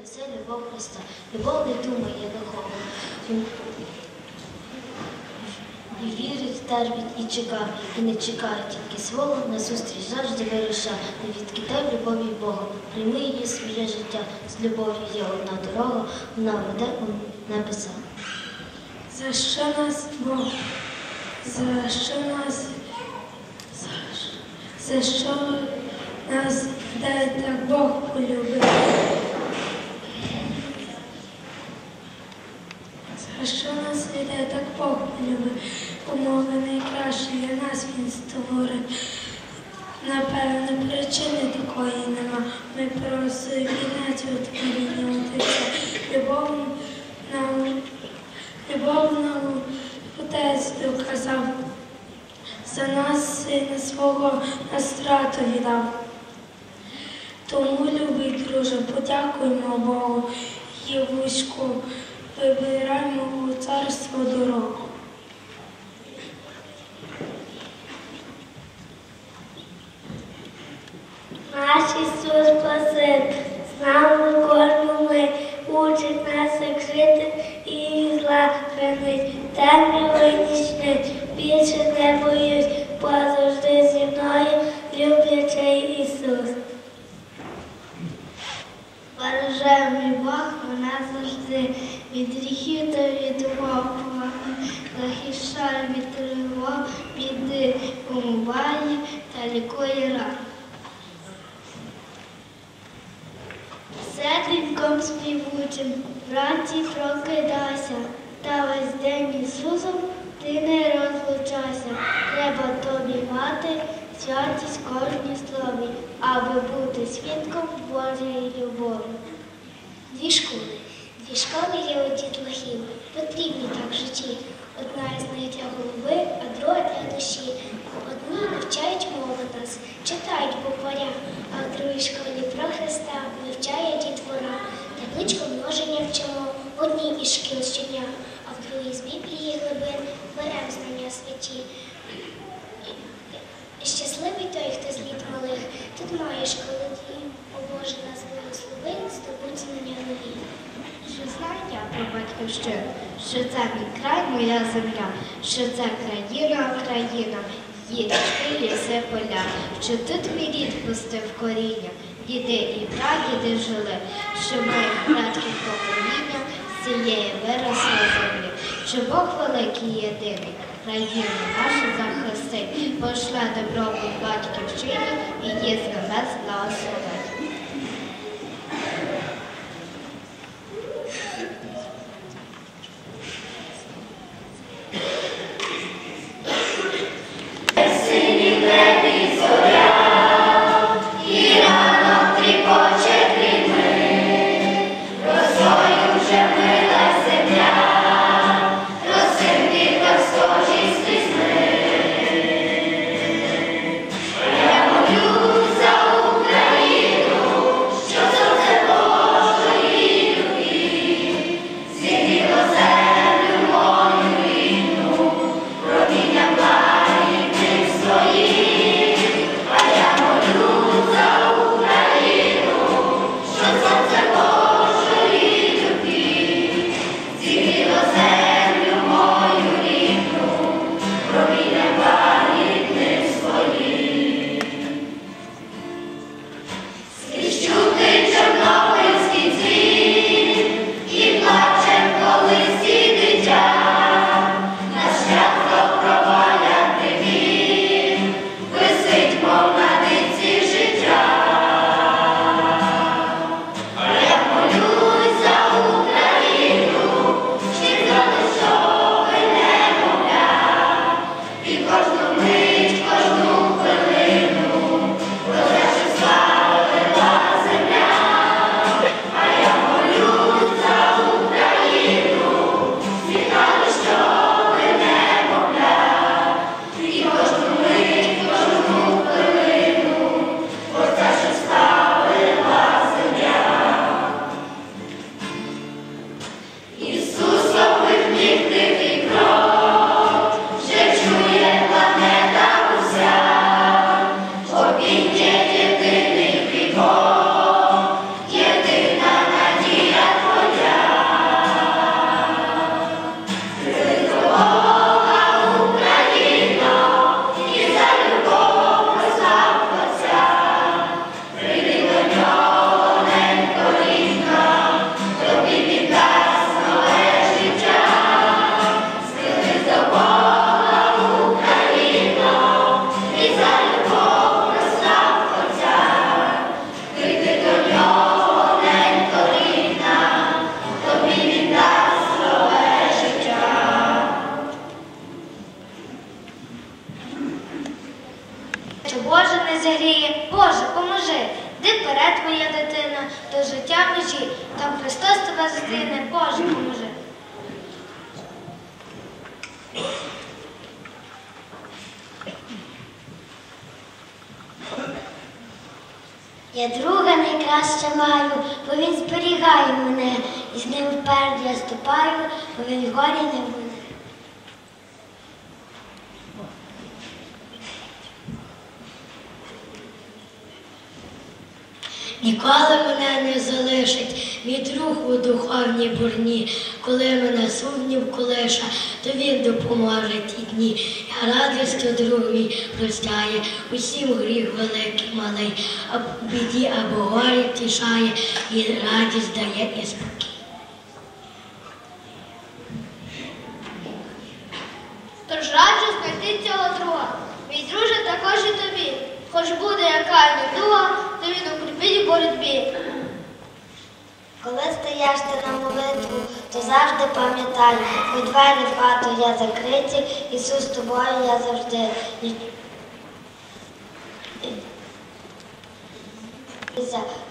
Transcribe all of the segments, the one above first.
несе любов Христа. Любов не думає. Він і вірить, терпить і чекає, і не чекає тільки свого назустріч завжди вируша. Не відкидай любові Бога, прийми її своє життя. З любов'ю є одна дорога, вона веде у небеса. За що нас Бог? За що нас? За що нас дай так Бог полюбив? За що нас іде так полюбив? Умови найкращі для нас він створив. Напевно, причини такої нема. Ми просто творіння Отця. Любов нам Любов нам Отець доказав, за нас сина свого на страту віддав. Тому, любий друже, подякуємо Богу і вузьку, вибираємо у царство дорогу. Наш Ісус Спаситель, з нами кормили, учить нас, як жити і зла хранить. Темряви нічнить, більше не боюсь, бо завжди зі мною люблячий Ісус. Бережемий Бог мене завжди від гріхів та від вопла, захищає від тривог, біди умиває та лікує ран. Серденьком співучим, вранці прокидайся, та весь день Ісусом ти не розлучайся. Треба тобі мати святість кожній слові, аби бути свідком Божої любові. Дві школи. Дві школи є у дітлахів, потрібні так в житті. Одна із них для голови, а друга для душі. Одні навчають мови нас, читають букваря, а в другій школі про Христа вивчає дітвора. Табличку множення вчимо в одній із шкіл щодня, а в другій з Біблії глибин берем знання святі. Щасливий той, хто з літ малих, тут має школи дії, о Боже нас благослови, здобудь знання нові. Що знаю я про батьківщину, що це мій край, моя земля, що це країна, Україна, є річки, ліси, поля, що тут мій рід пустив коріння, діди і прадіди жили, що моїх предків покоління з цієї виросли землі, що Бог великий єдиний, країну нашу захистить, пошле добробут батьківщині і є з небес благословить. Тебе Боже, поможи. Я друга найкраще маю, бо він зберігає мене, і з ним вперед я ступаю, бо він в горі не буде. Ніколи мене не залишить мій друг у духовній бурні. Коли мене сумнів колиша, то він допоможе ті дні. Я радістю друг мій простяє, усім гріх великий малий, а біді або горі тішає, і радість дає і спокій. Тож раджу знайти цього друга. Мій друже також і тобі. Хоч буде яка недуга, то він укріпить боротьбі. Коли стаєш ти на молитву, то завжди пам'ятай, бо двері хату я закриті, Ісус з тобою я завжди. Ні- Ні-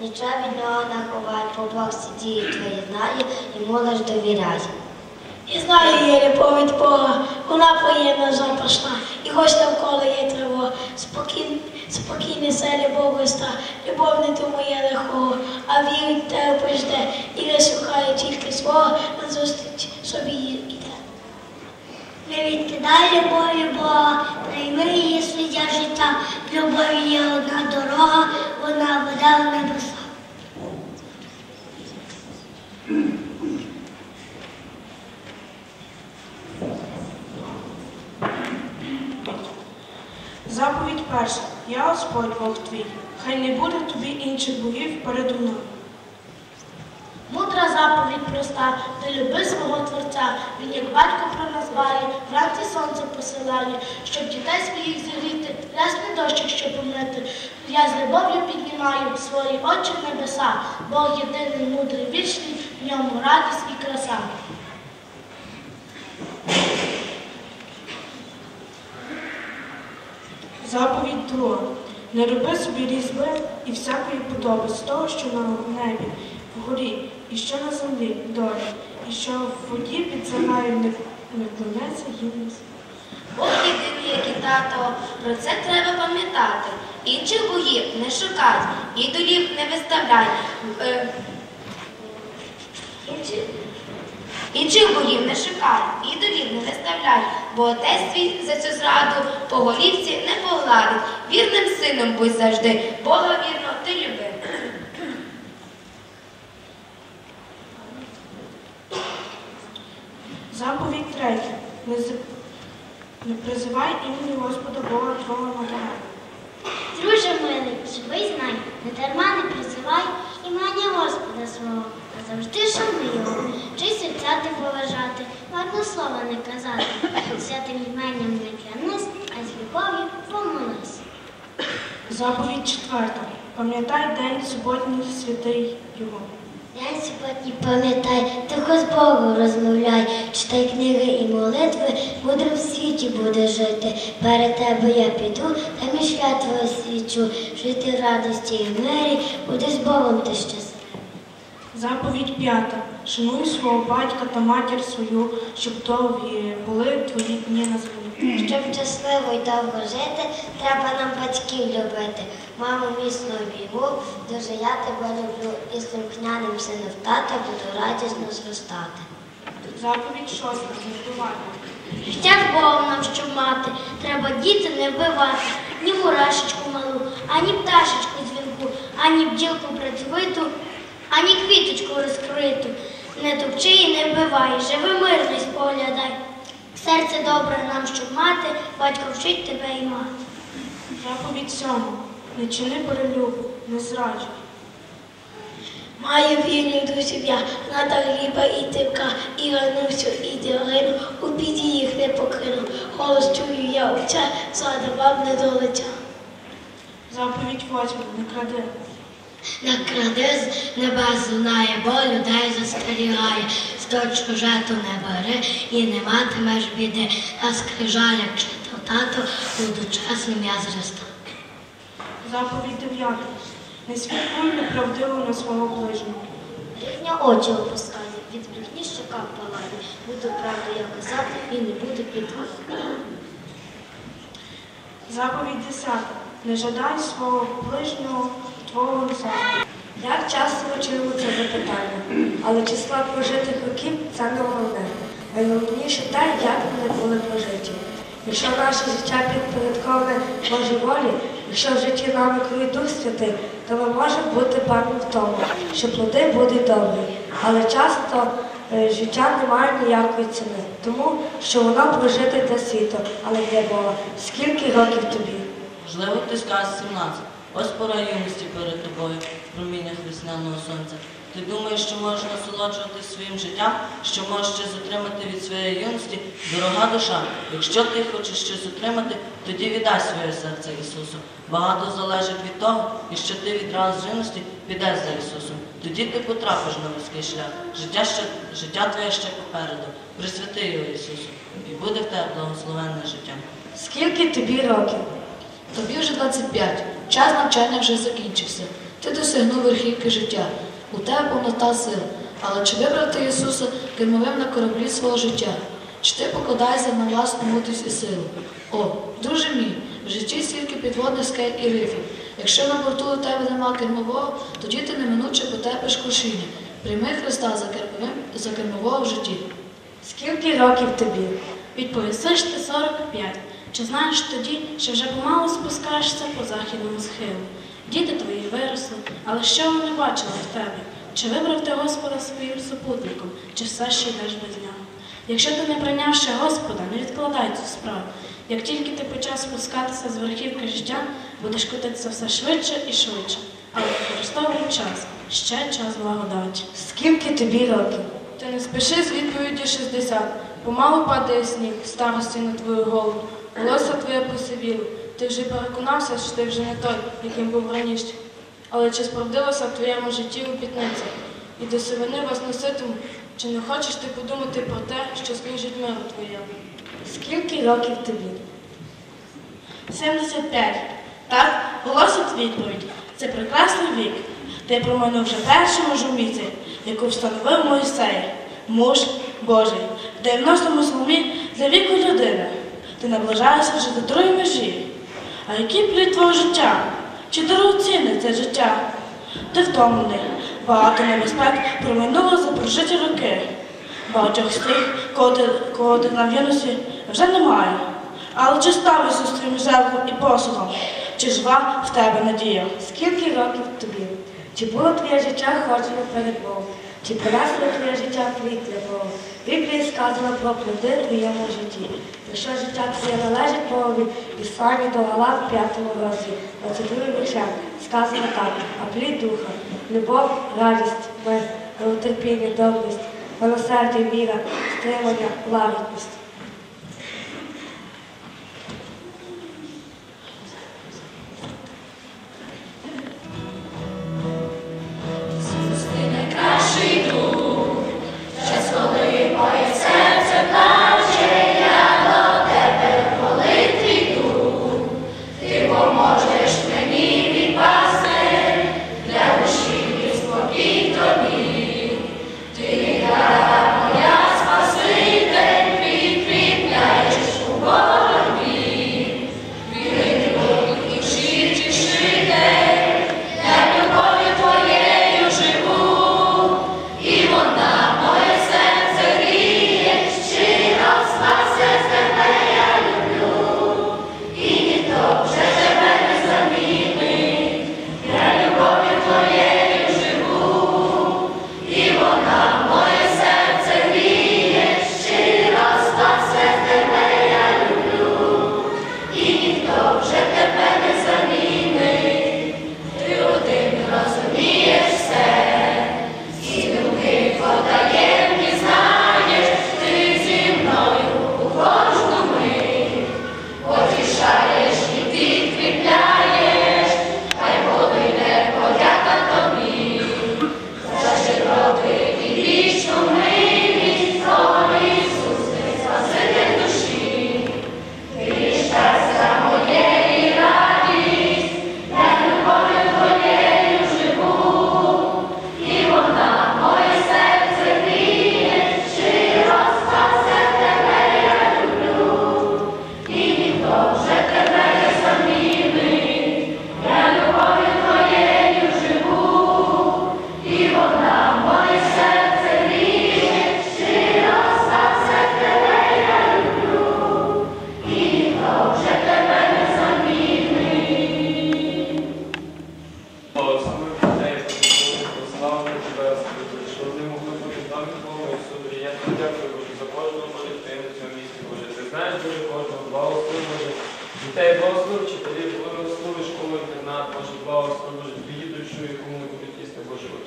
Нічого від нього не ховай, бо Бог сидіє твої знає, йому лиш довіряй. І знаю я любов від Бога, вона приємна запашна, і хоч навколо є тривога, спокій, спокійний це любов Христа, любов не думає лихого, а вірить терпить жде, і не шукає тільки свого, на зустріч собі йде. Не відкидай любові Бога, прийми її своє життя. Любові є одна дорога, вона веде в небеса. Заповідь перша. Я Господь Бог твій. Хай не буде тобі інших богів передо мною. Мудра заповідь проста, ти люби свого Творця, він як батько про вранці сонце посилає, щоб дітей своїх зігріти, рясний дощик, щоб помити. Я з любов'ю піднімаю свої очі в небеса, Бог єдиний, мудрий, вічний, в ньому радість і краса. Заповідь друга. Не роби собі різьби і всякої подоби з того, що на небі, вгорі, і що на землі, долі, і що в воді під землею не, не клонеться їм. Бог єдиний, як тато, про це треба пам'ятати. Інших богів не шукай, ідолів не виставляй. Е, Інших богів не шукай, ідолів не виставляй, бо отець твій за цю зраду по голівці не погладить. Вірним сином будь завжди, Бога вірно ти люби. Заповідь третя. Не, з- не призивай імені Господа Бога Твого надарай. Друже милий, живий знай, не дарма не призивай імення Господа свого, завжди шануй його, вчи серця ти поважати, марно слова не казати, святим іменням не клянись, а з любов'ю помолись. Заповідь четверта. Пам'ятай день суботній святий його. День суботній пам'ятай, тихо з Богом розмовляй, читай книги і молитви, мудро в світі буде жити. Перед тебе я піду, та між свято освічу, жити в радості і мирі, буде з Богом ти щасливий. Заповідь п'ята. Шануй свого батька та матір свою, щоб довгі були твої дні на землі. Щоб щасливо й довго жити, треба нам батьків любити. Маму міцно обійму, дуже я тебе люблю, і слухняним сином тата буду радісно зростати. Заповідь шоста. Не вбивай. Життя з Богом нам щоб мати, треба діти не вбивати, ні мурашечку малу, ані пташечку дзвінку, ані бджілку працьовиту, ані квіточку розкриту. Не топчи і не вбивай, живи мирно споглядай. Серце добре нам щоб мати, батько вчить тебе і мати. Заповідь сьома. Не чини перелюбу, не зраджуй. Маю вільну дусю я, на гліба і тивка, і рануся, і ділину, у біді їх не покину. Голос чую я отця, задавав не до лиця. Заповідь восьма. Не кради. Накради з небес лунає, бо людей застерігає, сто чуже то не бери і не матимеш біди, а скрижаля читав тато, буду чесним я зростав. Заповідь дев'ята. Не свідкуй неправдиво на свого ближнього. очі опускаю, від брехні щока палає. Буду правду я казати і не буду підводити. Заповідь 10. Не жадай свого ближнього твого завжди. Як часто чуємо це запитання, але числа прожитих років це не головне. Найголовніше те, як вони були прожиті. Якщо наше життя підпорядковане Божій волі, якщо в житті нами керує Дух Святий, то ми можемо бути певні в тому, що плоди будуть добрі. Але часто е, життя не має ніякої ціни, тому що воно прожите для світу, а не для Бога. Скільки років тобі? Можливо, ти скажеш 17. Ось пора юності перед тобою, в проміннях весняного сонця. Ти думаєш, що можеш насолоджуватись своїм життям, що можеш щось отримати від своєї юності? Дорога душа, якщо ти хочеш щось отримати, тоді віддай своє серце Ісусу. Багато залежить від того, і що ти відразу з юності підеш за Ісусом. Тоді ти потрапиш на вузький шлях. Життя, ще, життя твоє ще попереду. Присвяти його Ісусу, і буде в тебе благословенне життя. Скільки тобі років? Тобі вже 25, час навчання вже закінчився. Ти досягнув верхівки життя. У тебе повнота сил. Але чи вибрав ти Ісуса кермовим на кораблі свого життя? Чи ти покладаєшся на власну мудрість і силу? О, друже мій, в житті стільки підводних скель і рифів. Якщо на борту у тебе нема кермового, тоді ти неминуче потерпиш крушіння. Прийми Христа за кермовим за кермового в житті. Скільки років тобі? Відповісиш ти 45. Чи знаєш тоді, що вже помалу спускаєшся по західному схилу? Діти твої виросли, але що вони бачили в тебе? Чи вибрав ти Господа своїм супутником, чи все ще йдеш без нього? Якщо ти не прийняв ще Господа, не відкладай цю справу. Як тільки ти почав спускатися з верхівки життя, будеш котитися все швидше і швидше. Але використовуй час, ще час благодаті. Скільки тобі років? Ти не спіши з відповіді 60. Помалу падає сніг, старості на твою голову. Волосся твоє посивіло. Ти вже переконався, що ти вже не той, яким був раніше. Але чи справдилося в твоєму житті обітниця? І до сивини вас носитиму, чи не хочеш ти подумати про те, що служить миру твоєму? Скільки років тобі? 75. Так, голосить відповідь. Це прекрасний вік. Ти проминув вже першу межу міці, яку встановив Мойсей, муж Божий. В 90-му слові для віку людини. Ти наближаєшся вже до другої межі. А який плід твого життя? Чи дорогоцінне це життя? Ти втомлений. Багато небезпек проминуло за прожиті роки. Багатьох з тих, кого ти, кого ти на юності, вже немає. Але чи став Ісус твоїм жертвом і посудом? Чи жива в тебе надія? Скільки років тобі? Чи було твоє життя ходжено перед Богом? Чи принесло твоє життя плід бо Біблії сказано про плоди твоєму житті. Якщо життя твоє належить Богові, і славі до Галат в п'ятому році, 22 віршем, сказано так, а плід духа, любов, радість, мир, терпіння, добрість, милосердя, віра, стримання, лагідність.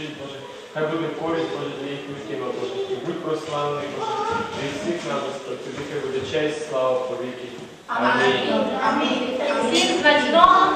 Очить, Боже. Хай буде користь, Боже, для їх батьків, Боже. І будь прославлений, Боже, для всіх нас, тобі хай буде честь, слава, повіки. Амінь. Всім смачного.